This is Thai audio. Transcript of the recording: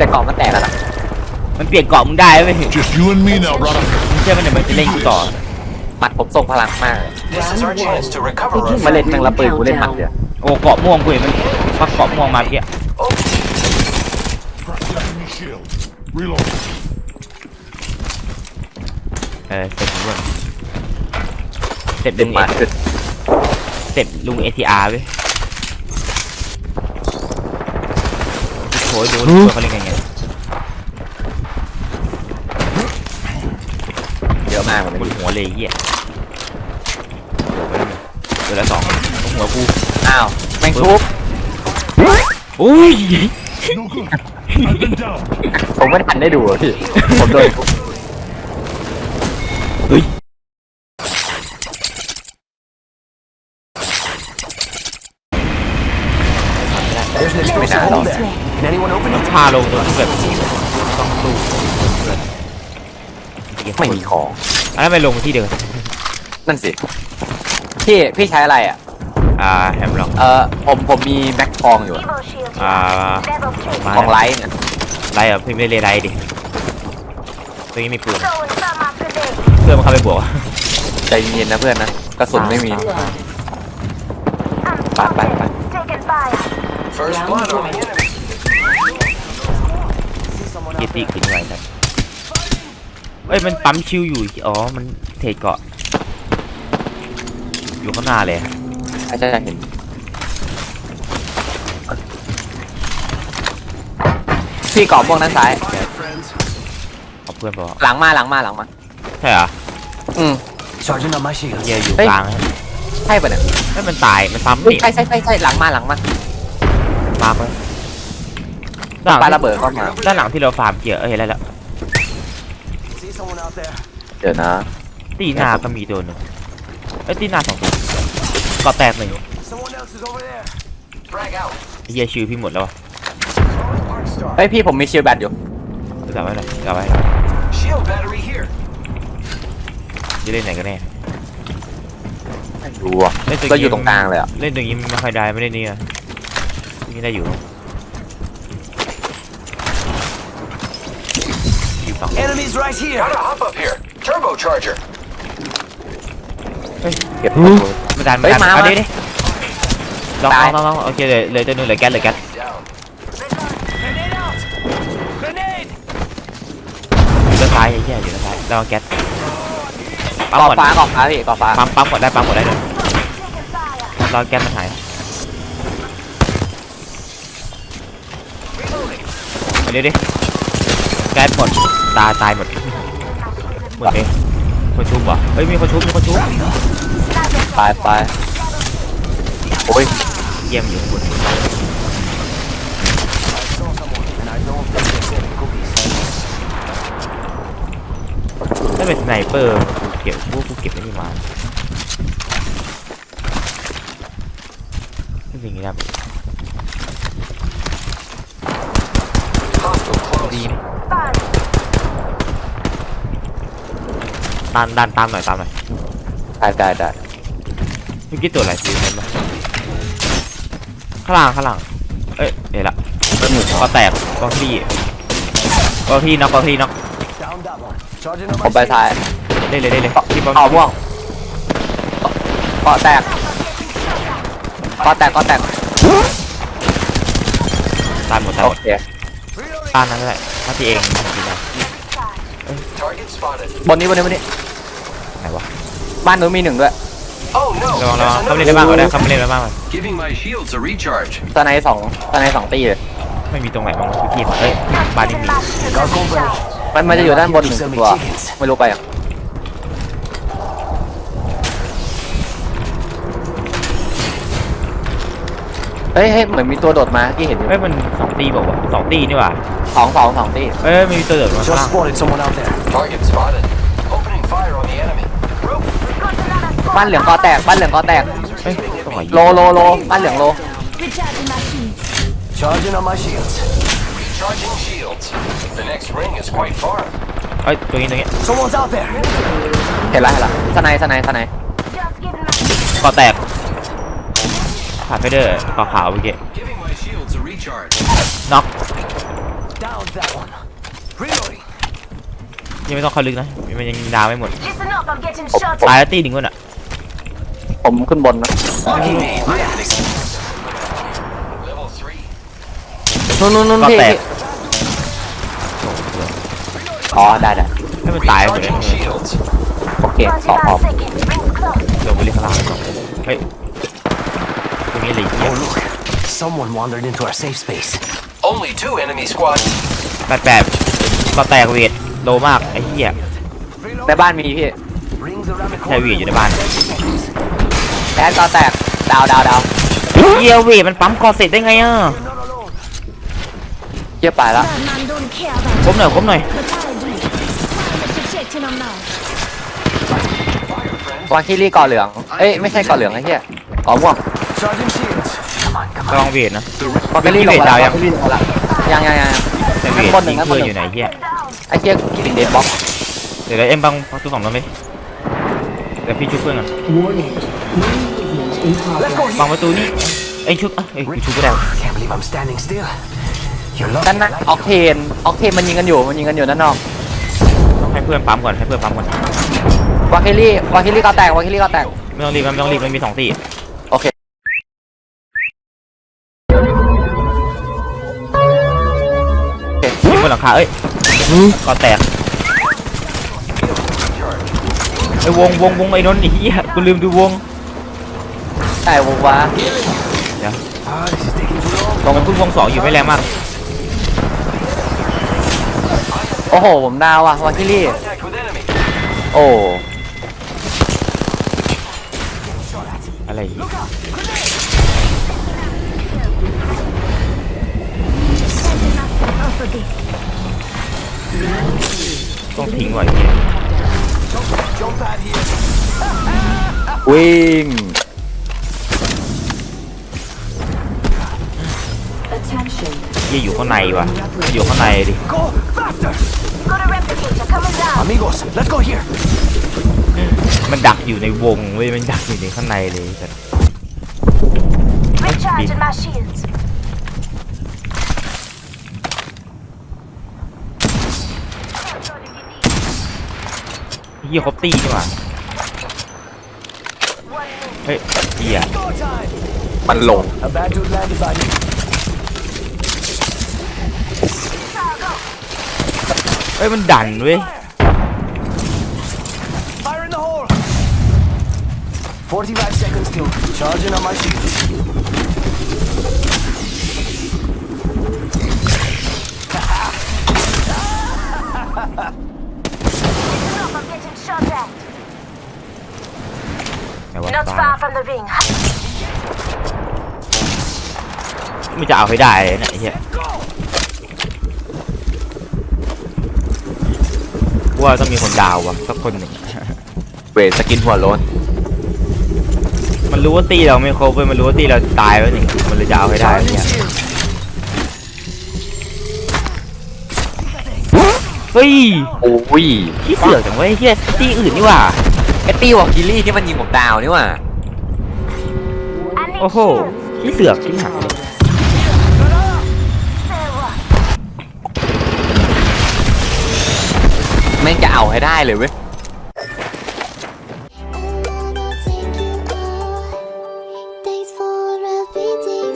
แต่กล่องมันแตกแล้วล่ะมันเปลี่ยนเกาะมึงได้ไหม Just you and me now, brother. มึงเชื่อมันเดี๋ยวมันจะเล่นกูต่อหมัดผมส่งพลังมากเลย This is our chance to recover our มาเล่นแมงละปืนกูเล่นหมัดเดียวโอ้เกาะม่วงกูเห็นมันพักเกาะม่วงมาเมื่อกี้ Enemy shield. Reload. เออเสร็จลุงเสร็จเล่ลุนงหมัดคือเสร็จลุงเอทีอาร์เว้ย โอยดูดูเขาเล่นไงไงเยอะมากมันบนหัวเลยไอ้เหี้ยเดี๋ยวไปแล้วเดี๋ยวแล้วสองตรงหัวกูอ้าวแม่งทุบอุ้ย No good. I've been down. ผมไม่ทันได้ดูอะพี่ผมโดนทุบ เฮ้ย ไม่นานหรอก Can anyone open ต้อง it? พาลงตัวที่แบบต้องตู้ไม่มีของ อันนั้นไปลงที่เดิมนั่นสิ พี่พี่ใช้อะไรอะ อ่าแฮมล็อกเออผมผมมีแม็กทองอยู่อะ Evo shield อ่า here. Level 3. มาของไลท์เนี่ยไล่เหรอะพี่ไม่ได้เลยไล่ดิตรงนี้มีปืน Throwing some after this. เพื่อนมันเข้าไปบวกใจเย็นนะเพื่อนนะ กระสุนไม่มี I'm Bye, bye, spotted. Taking fire. First blood on the enemy. เกียร์ตีขึ้นไว้ครับเอ้ยมันปั๊มชิวอยู่อ๋อมันเทรดเกาะ อยู่ข้างหน้าเลยอาจจะเห็น พี่กรอบพวกนั้นซ้าย Friends. ขอบเพื่อนบอกหลังมาหลังมาหลังมา ใช่เหรออืม Charging on my shields. เกียร์อยู่เฮ้ย กลางใช่ปะเนี่ยให้มันตายมันปั๊มเฮ้ยนี่ใช่ใช่ใช่ใช่หลังมาหลังมา มาไปด้านหปาลังระเบิดเข้ามา ด้านหลังที่เราฟาร์มเกียร์เอ้ยอะไรแล้ว See someone out there? เดี๋ยวนะ ตีหน้าก็มีตัวหนึ่งเอ้ยตีหน้าสองตัวเกาะแตกหนึ่ง Someone else is over there. Frag out. ไอ้เฮียชิวพี่หมดแล้ววะ Throwing arc star. เฮ้ยพี่ผมมีชิลแบตอยู่จะจับไว้เลยจับไว้ Shield battery here. จะเล่นไหนกันแน่ไม่รู้อะเล่นตัวก็อยู่ตรงกลางเลยอะ เล่นตรงนี้ไม่ค่อยได้ไม่ได้นี่อะ นี่ได้อยู่อยู่ฝั่ง Enemies right here. Gotta hop up here. Turbocharger. เก็บไม่ดันเฮ้ไม่ยดันมาเอามาดิดิลองตายลองลองลองโอเคเลยเลยตัวนึงเหลือแก๊สเหลือแก๊ส Down. Grenade out. Grenade. อยู่ด้านซ้ายไอ้เหี้ยอยู่ด้านซ้ายระวังแก๊สปั๊มกรอบก่อนฟ้ากรอบฟ้าพี่กรอบฟ้าปั๊มปั๊มก่อนได้ปั๊มก่อนได้เลย Taking fire. รอแก๊สมันหาย ไปเร็วดิแก๊สหมด ตาตายหมด หมดเองคนชุบเหรอเฮ้ยมีคนชุบมีคนชุบตายไปโอ้ยเยี่ยมอยู่ข้างบนถ้าเป็นสไนเปอร์กูเก็บพวกกูเก็บไม่ได้มาไม่เป็นอย่างนี้นะ Hostile close. ดีนะ Fire. ตามดันตามหน่อยตามหน่อยได้ได้ได้เมื่อกี้ตัวอะไรซื้อเห็นปะข้างล่างข้างล่างเอ้ยเห็นละก็แตกก็พี่ก็พี่น็อกก็พี่น็อก Down that one. Charging on ผม my ไปท้ายได้เลยได้เลยที่ปั๊มเอาม่วงเกาะแตกเกาะแตกเกาะแตกตามหมดตามโอหมดเค Reloading. ตามนั้นแหละถ้าพี่เองดีนะ Target spotted. บนนี้บนนี้บนนี้ไหนวะบ้านนู้นมีหนึ่งด้วย Oh no. ระวังระวัง there's เขา another เล่นได้บ้างก็ได้เขาไม่เล่นได้บ้างมัน Giving my shields a recharge. ตอนในสองตอนในสองตีเลยไม่มีตรงไหนบ้างวะพี่เอ้ยบ้านนี้มี Gargoyle blade. มันมันจะอยู่ด้านบนหนึ่ง Sell me ตัว tickets. ไม่รู้ไปอะ ฮ้ยเฮ้ยเหมือนมีตัวโดดมาที่เห็นอยู่เอ้ยมันสองตีบอกว่าวะสองตีนี่หว่าสองสองสองตีเอ้ยมีตัวเดือดมาข้าง Just ล่าง spotted someone out there. Target spotted. Opening fire on the enemy. Rope. บ้านเหลืองกอแตกบ้านเหลืองกอแตก เอ้ยตรงไหนโลโลโลบ้านเหลืองโล Recharging my shield. Charging on my shields. Recharging shields. The next ring is quite far. เอ้ยตรงนี้ตรงนี้ Someone's out there. เห็นแล้วเห็นแล้วสไนสไนสไน Just giving my ก่อแตก ผ่านไปเด้อขาวขาวๆเมื่อกี้ Giving my shields a recharge. น็อก Down that one. Reloading. ยังไม่ต้องเข้าลึกนะ มันยังดาวไม่หมด Listen up, I'm getting shot ตาย at. แล้วตีหนึ่งคนอะ ผมขึ้นบนนะ Lucky me. I had an excuse. Level three. นู่นนู่นนู่นก็พี่แตก อ๋อ ได้ได้ให้มันตายหมดเลย Recharging shields. โอเคสองพร้อม45 seconds. Rings close. เดี๋ยวไปเรียกข้างล่างเฮ้ยต รงนี้เลยเหี้ย Oh look, someone wandered into our safe space. Only two enemy squads. แปดแปดก็แตกเวทโลมากไอ้เหี้ยในบ้านมีพี่ Rings around the ใช่เวทอยู่ในบ้าน แอดก็แตก ดาวดาวดาวเหี้ยเวทมันปั๊มคอเสร็จได้ไงอะเยี่ยไปแล้ว That man don't care about คมหน่อยคมหน่อย but I do. I'm protecting him now. วางคิรี่ก่อเหลือง เอ้ย ไม่ใช่ก่อเหลืองไอ้เหี้ยก่อม่วง Charging shields. Come on, come ระวังเวทนะวางคิรี่ลงมาดาวยัวางงคิรี่ลงมาละยังยังยัง แต่เวทข้างบนหนึ่ยิงงข้างบเพื่นอหนึ่งอยู่ไหนเหี้ยไอ้เหี้ยคิรี่เดดบ็อกเดี๋ยวเดี๋ยวเอ็มบังพักตัวสองแล้วไหมเดี๋ยวพี่ชุบเพื่อนก่อน Warning. New movement in Let's progress. go บังประตูนี่เอ้ยชุบอะเอ้ยกูชุบก็ได้ Can't believe I'm standing still. You're ด้าน lucky. หน้าออกเทนออกเทนมันยิงกันอยู่มันยิงกันอยู่ด้านนอกต้องให้เพื่อนปั๊มก่อนให้เพื่อนปั๊มก่อนวางคิรี่วางคิรี่ก็แตกวางคิรี่ก็แตกไม่ต้องรีบไม่ต้องรีบมันมีสองตี งบนหลังคาเอ้ยก่อนแตกไอ้วงวงวงไอ้นนท์ไอ้เหี้ยกูลืมดูวงแต่วงว้าเดี๋ยว Ah, this is taking too long. ตรงกันพึ่งวงสองอยู่ไม่แรงมาก โอ้โห ผมดาวอะวางคิรี่ Contact with enemy. โอ้ อะไร ทิ้งไว้ไอ้เหี้ย Jump pad here. วิ่ง Attention. เหี้ยอยู่ข้างในว่ะมันอยู่ข้างในดิ Go faster. Got a replicator coming down. Amigos, let's go here. มันดักอยู่ในวงเว้ยมันดักอยู่ในข้างในเลยแต่ Recharging my shields. ยครบตีนี่หว่า One minute. เฮ้ยเหี้ย Go time. มันลง A bad dude landed by me. Go. เฮ้ยมันดันเว้ย Fire in the hole. 45 seconds till. Charging on my shields. Listen up, I'm getting shot at. แต่ว่า Not ตาย far from the ring. มันจะเอาให้ได้เลยเนี่ยไอ้เหี้ยกูว่าต้องมีคนดาวว่ะสักคนหนึ่ง เวทสกินหัวโล้นมันรู้ว่าตีเราไม่ครบเว้ยมันรู้ว่าตีเราตายแล้วนี่มันเลยจะเอาให้ได้ Charging เนี่ย shields. เฮ้ยโอ้ยที่เสือกจังเว้ยที่ตีอื่นนี่หว่าไอ้ตี้วอลคิลี่ที่มันยิงผมดาวนี่หว่า I need โอ้โห shields. ที่เสือกที่หาย Fair one. แม่งจะเอาให้ได้เลยเว้ย Thanks for everything